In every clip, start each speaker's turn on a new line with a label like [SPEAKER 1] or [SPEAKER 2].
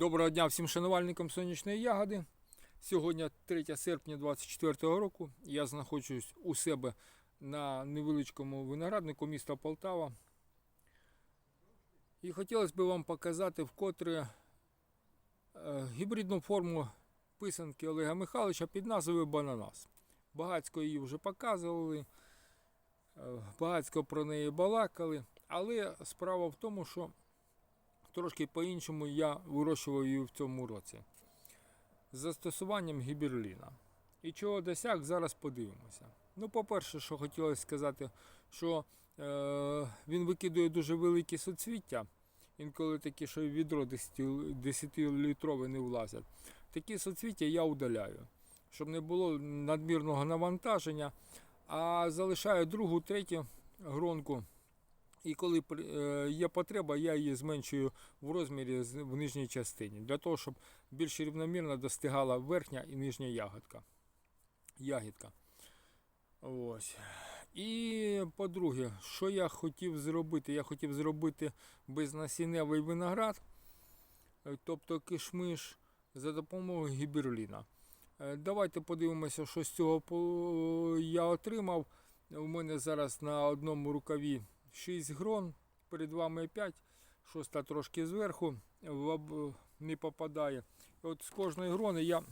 [SPEAKER 1] Доброго дня всім шанувальникам сонячної ягоди. Сьогодні 3 серпня 2024 року. Я знаходжусь у себе на невеличкому винограднику міста Полтава. І хотілося б вам показати вкотре е, гібридну форму писанки Олега Михайловича під назвою Бананас. Багацько її вже показували, е, багацько про неї балакали, але справа в тому, що трошки по-іншому я вирощував її в цьому році. З застосуванням гіберліна. І чого досяг, зараз подивимося. Ну, по-перше, що хотілося сказати, що е, він викидує дуже великі суцвіття, інколи такі, що відро 10-літрове не влазять. Такі суцвіття я удаляю, щоб не було надмірного навантаження, а залишаю другу, третю гронку. І коли е, є потреба, я її зменшую в розмірі в нижній частині, для того, щоб більш рівномірно достигала верхня і нижня ягодка. Ягідка. Ось. І по-друге, що я хотів зробити? Я хотів зробити безнасінневий виноград, е, тобто кишмиш, за допомогою гіберліна. Е, Давайте подивимося, що з цього я отримав. У мене зараз на одному рукаві 6 грон, перед вами 5, шоста трошки зверху не попадає. От з кожної грони я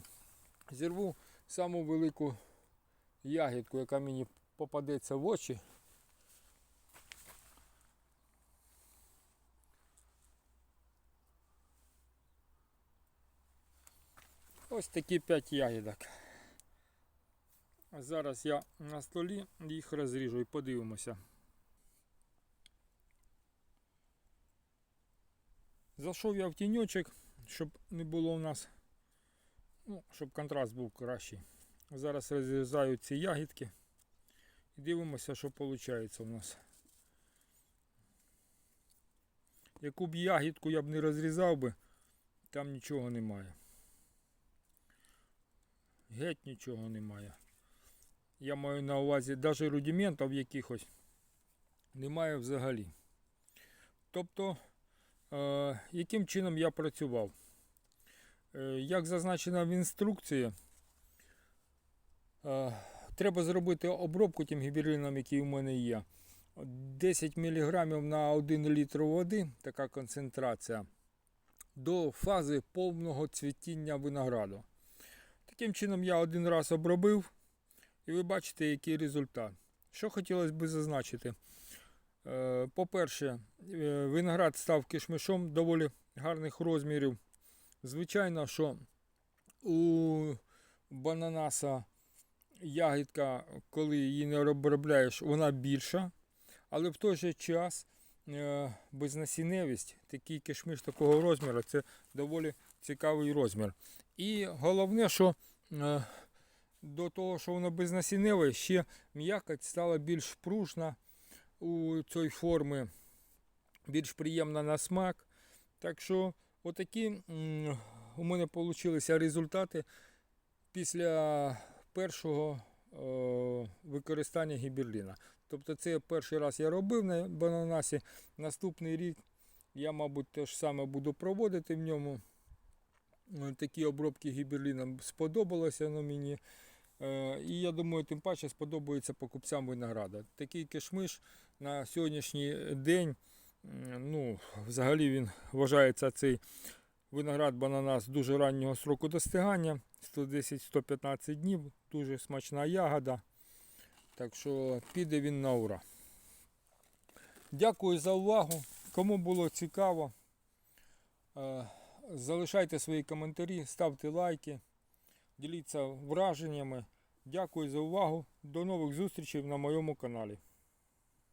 [SPEAKER 1] зірву саму велику ягідку, яка мені попадеться в очі. Ось такі 5 ягідок. Зараз я на столі їх розріжу і подивимося. Зайшов я в тіньочок, щоб не було у нас, ну, щоб контраст був кращий. Зараз розрізаю ці ягідки і дивимося, що виходить у нас. Яку б ягідку я б не розрізав би, там нічого немає. Геть нічого немає. Я маю на увазі навіть рудиментів якихось немає взагалі. Тобто, яким чином я працював? Е, як зазначено в інструкції, е, треба зробити обробку тим гіберліном, який у мене є. 10 мг на 1 літр води, така концентрація, до фази повного цвітіння винограду. Таким чином я один раз обробив, і ви бачите, який результат. Що хотілося б зазначити. Е, По-перше, е, виноград став кишмишом доволі гарних розмірів. Звичайно, що у бананаса ягідка, коли її не обробляєш, вона більша, але в той же час е, безнасінневість, такий кишмиш такого розміру, це доволі цікавий розмір. І головне, що до того, що воно безнасінневе, ще м'якоть стала більш пружна у цієї форми, більш приємна на смак. Так що, отакі у мене вийшли результати після першого е, використання гіберліна. Тобто це перший раз я робив на бананасі. Наступний рік я, мабуть, те ж саме буду проводити в ньому. Такі обробки гіберліном сподобалося воно мені. Е, І я думаю, тим паче сподобається покупцям винограда. Такий кишмиш на сьогоднішній день, ну, взагалі він вважається цей виноград бананас дуже раннього сроку достигання, 110-115 днів, дуже смачна ягода. Так що піде він на ура. Дякую за увагу. Кому було цікаво, е, залишайте свої коментарі, ставте лайки, діліться враженнями. Дякую за увагу. До нових зустрічей на моєму каналі.